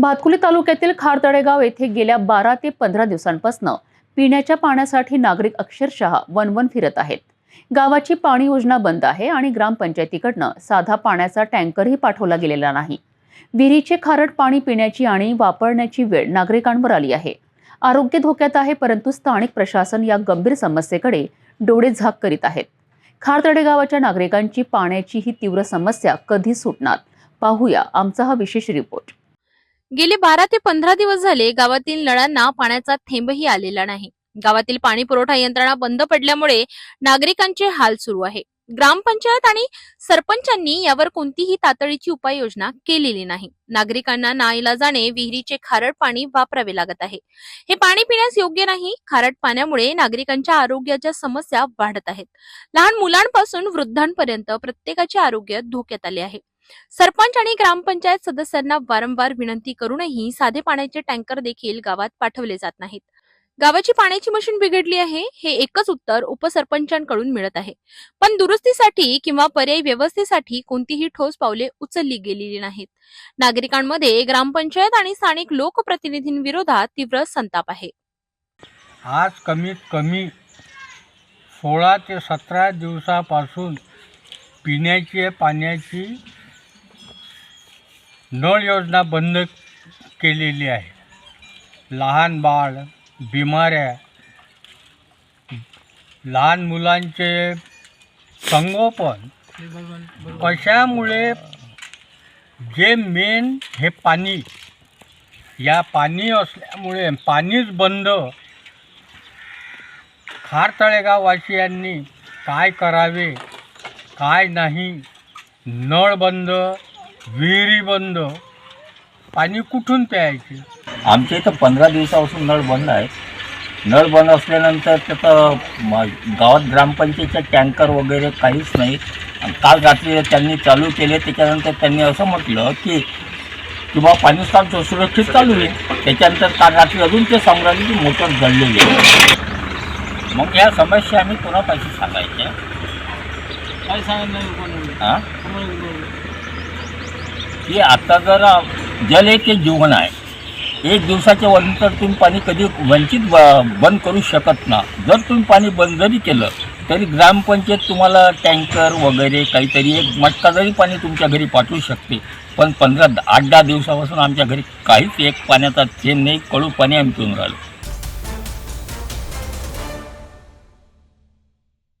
भातकुली तालुक्यातील खारतळेगाव येथे गेल्या बारा ते पंधरा दिवसांपासून पिण्याच्या पाण्यासाठी नागरिक अक्षरशः वनवन फिरत आहेत. गावाची पाणी योजना बंद आहे आणि ग्रामपंचायतीकडनं साधा पाण्याचा टँकरही पाठवला गेलेला नाही. विहिरीचे खारट पाणी पिण्याची आणि वापरण्याची वेळ नागरिकांवर आली आहे. आरोग्य धोक्यात आहे परंतु स्थानिक प्रशासन या गंभीर समस्येकडे डोळे झाक करीत आहेत. खारतडे गावाच्या नागरिकांची पाण्याची ही तीव्र समस्या कधी सुटणार? पाहूया आमचा हा विशेष रिपोर्ट. गेले बारा ते पंधरा दिवस झाले गावातील नळांना पाण्याचा थेंबही आलेला नाही. गावातील पाणी पुरवठा यंत्रणा बंद पडल्यामुळे नागरिकांचे हाल सुरू आहे. ग्रामपंचायत आणि सरपंचांनी यावर कोणतीही तातडीची उपाययोजना केलेली नाही. नागरिकांना नाईला जाणे विहिरीचे खारट पाणी वापरावे लागत आहे. हे पाणी पिण्यास योग्य नाही. खारट पाण्यामुळे नागरिकांच्या आरोग्याच्या समस्या वाढत आहेत. लहान मुलांपासून वृद्धांपर्यंत प्रत्येकाचे आरोग्य धोक्यात आले आहे. सरपंच आणि ग्रामपंचायत सदस्यांना वारंवार विनंती करूनही साधे पाण्याचे टँकर देखील गावात पाठवले जात नाहीत. गावाची पाण्याची मशीन बिघडली आहे हे एकच उत्तर उपसरपंचांकडून मिळत आहे. पण दुरुस्तीसाठी किंवा पर्यायी व्यवस्थेसाठी कोणतीही ठोस पावले उचलली गेलेली नाहीत. नागरिकांमध्ये ग्रामपंचायत आणि स्थानिक लोकप्रतिनिधींविरोधात तीव्र संताप आहे. आज कमीत कमी सोळा ते सतरा दिवसापासून पिण्याची पाण्याची नळ योजना बंद केलेली आहे. लहान बाळ बिमाऱ्या लहान मुलांचे संगोपन कशामुळे? जे मेन हे पाणी या पाणी असल्यामुळे पाणीच बंद. खार तळेगाववासियांनी काय करावे काय नाही नळ बंद विहिरी बंद. पाणी कुठून प्यायचे? आमच्या इथं पंधरा दिवसापासून नळ बंद आहे. नळ बंद असल्यानंतर त्याचं म- गावात ग्रामपंचायतच्या टँकर वगैरे काहीच नाही. आणि काल रात्री त्यांनी चालू केले त्याच्यानंतर त्यांनी असं म्हटलं की किंवा पाणी स्थान सुरक्षित चालू आहे. त्याच्यानंतर काल रात्री अजून ते सांगून की मोटर जळलेली आहे. मग या समस्या आम्ही कोणापाशी सांगायच्या? काय सांगितलं हां की आता जर जल एक जीवन आहे. एक दिवसाच्या नंतर तुम्ही पाणी कधी वंचित ब- बंद करू शकत ना. जर तुम्ही पाणी बंद जरी केलं तरी ग्रामपंचायत तुम्हाला टँकर वगैरे काहीतरी एक मटका जरी पाणी तुमच्या घरी पाठवू शकते. पण पंधरा आठ दहा दिवसापासून आमच्या घरी काहीच एक पाण्याचा थेंब नाही. कळू पाणी आम्ही पिऊन राहिलो.